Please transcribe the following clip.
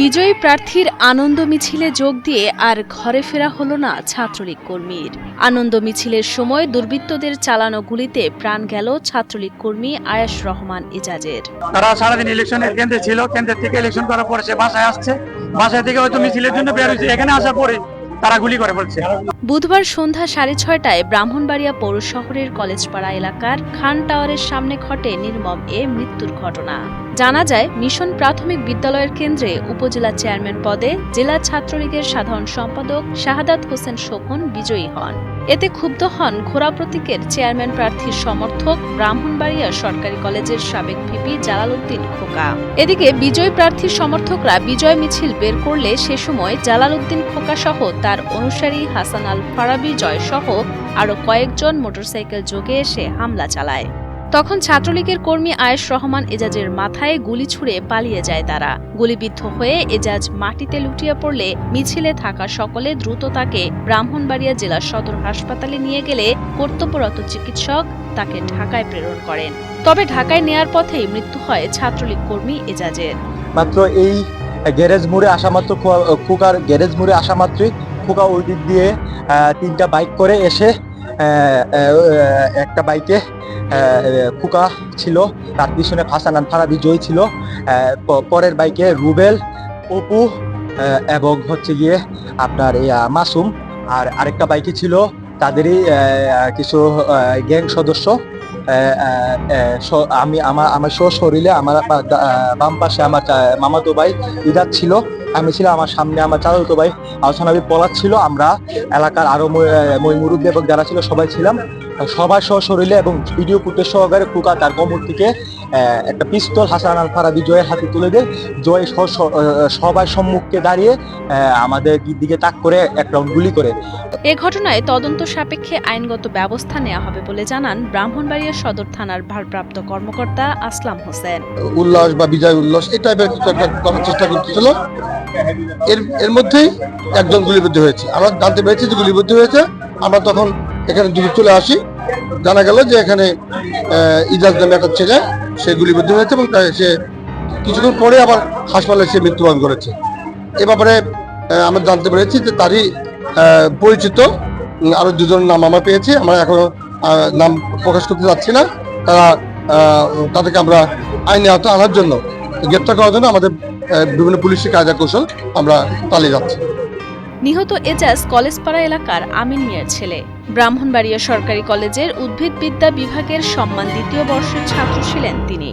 বিজয়ী প্রার্থীর আনন্দ মিছিলে যোগ দিয়ে আর ঘরে ফেরা হলো না ছাত্রলীগ কর্মীর। আনন্দ মিছিলের সময় দুর্বৃত্তদের চালানো গুলিতে প্রাণ গেল ছাত্রলীগ কর্মী আয়াস রহমান এজাজের। তারা সারাদিন ইলেকশনের কেন্দ্রে ছিল, কেন্দ্রের থেকে ইলেকশন করার পরে সে বাসায় আসছে। বাসায় থেকে হয়তো মিছিলের জন্য বের হয়েছে। এখানে আসার পরে তারা গুলি করে বলছে। বুধবার সন্ধ্যা সাড়ে ছয়টায় ব্রাহ্মণবাড়িয়া পৌর শহরের কলেজপাড়া এলাকার খান টাওয়ারের সামনে ঘটে নির্মম এ মৃত্যুর ঘটনা। জানা যায়, মিশন প্রাথমিক বিদ্যালয়ের কেন্দ্রে উপজেলা চেয়ারম্যান পদে জেলা ছাত্রলীগের সাধারণ সম্পাদক শাহাদাত হোসেন শোভন বিজয়ী হন। এতে ক্ষুব্ধ হন ঘোড়া প্রতীকের চেয়ারম্যান প্রার্থীর সমর্থক ব্রাহ্মণবাড়িয়া সরকারি কলেজের সাবেক ভিপি জালালউদ্দিন খোকা। এদিকে বিজয়ী প্রার্থীর সমর্থকরা বিজয় মিছিল বের করলে সে সময় জালালউদ্দিন খোকা সহ তার অনুসারী হাসান আল ফারাবি জয় সহ আরও কয়েকজন মোটরসাইকেল যোগে এসে হামলা চালায়। তখন ছাত্রলীগের কর্মী আয়েশ রহমান এজাজের মাথায় গুলি ছুড়ে পালিয়ে যায় তারা। গুলিবিদ্ধ হয়ে এজাজ মাটিতে লুটিয়ে পড়লে মিছিলে থাকা সকলে দ্রুত তাকে ব্রাহ্মণবাড়িয়া জেলা সদর হাসপাতালে নিয়ে গেলে কর্তব্যরত চিকিৎসক তাকে ঢাকায় প্রেরণ করেন। তবে ঢাকায় নেয়ার পথেই মৃত্যু হয় ছাত্রলীগ কর্মী এজাজের। মাত্র এই গ্যারেজ মোড়ে আসা মাত্র খোকার গ্যারেজ মোড়ে আসা মাত্রই খোকা ওই দিক দিয়ে তিনটা বাইক করে এসে একটা বাইকে খোকা ছিল তার পিছনে ফাসান ফারাদি জয় ছিল। পরের বাইকে রুবেল, অপু এবং হচ্ছে গিয়ে আপনার মাসুম। আর আরেকটা বাইকে ছিল তাদেরই কিছু গ্যাং সদস্য। আমি আমার আমার শরীরে আমার বাম পাশে আমার মামাতো ভাই ইদার ছিল, আমি ছিলাম আমার সামনে আমার চাচাতো ভাই। আলোচনা পলাশ ছিল, আমরা এলাকার আরও মই মুরুব্বী এবং যারা ছিল সবাই ছিলাম। সবাই সহ শরীরে এবং ভিডিও ফুটেজ সহকারে কুকা তার কোমর থেকে একটা পিস্তল হাসান আল ফারাবি জয়ের হাতে তুলে দেয়। জয় সবার সম্মুখে দাঁড়িয়ে আমাদের দিকে তাক করে এক রাউন্ড গুলি করে। এ ঘটনায় তদন্ত সাপেক্ষে আইনগত ব্যবস্থা নেওয়া হবে বলে জানান ব্রাহ্মণবাড়িয়া সদর থানার ভারপ্রাপ্ত কর্মকর্তা আসলাম হোসেন। উল্লাস বা বিজয় উল্লাস এই টাইপের কিছু একটা করার চেষ্টা করতেছিল। এর এর মধ্যেই একজন গুলিবিদ্ধ হয়েছে। আমরা জানতে পেরেছি যে গুলিবিদ্ধ হয়েছে। আমরা তখন এখানে দ্রুত চলে আসি জানা গেল যে এখানে ইজাজ নামে একটা ছেলে সে গুলিবিদ্ধ হয়েছে এবং সে কিছুক্ষণ পরে আবার হাসপাতালে সে মৃত্যুবরণ করেছে। এ ব্যাপারে আমরা জানতে পেরেছি যে তারই পরিচিত উম, আরও দুজন নাম আমরা পেয়েছি। আমরা এখনও নাম প্রকাশ করতে যাচ্ছি না। তারা তাদেরকে আমরা আইনে আওতা আনার জন্য গ্রেপ্তার করার জন্য আমাদের বিভিন্ন পুলিশের কায়দা কৌশল আমরা চালিয়ে যাচ্ছি। নিহত এজাজ কলেজপাড়া এলাকার আমিন মিয়ার ছেলে। ব্রাহ্মণবাড়িয়া সরকারি কলেজের উদ্ভিদবিদ্যা বিভাগের সম্মান দ্বিতীয় বর্ষের ছাত্র ছিলেন তিনি।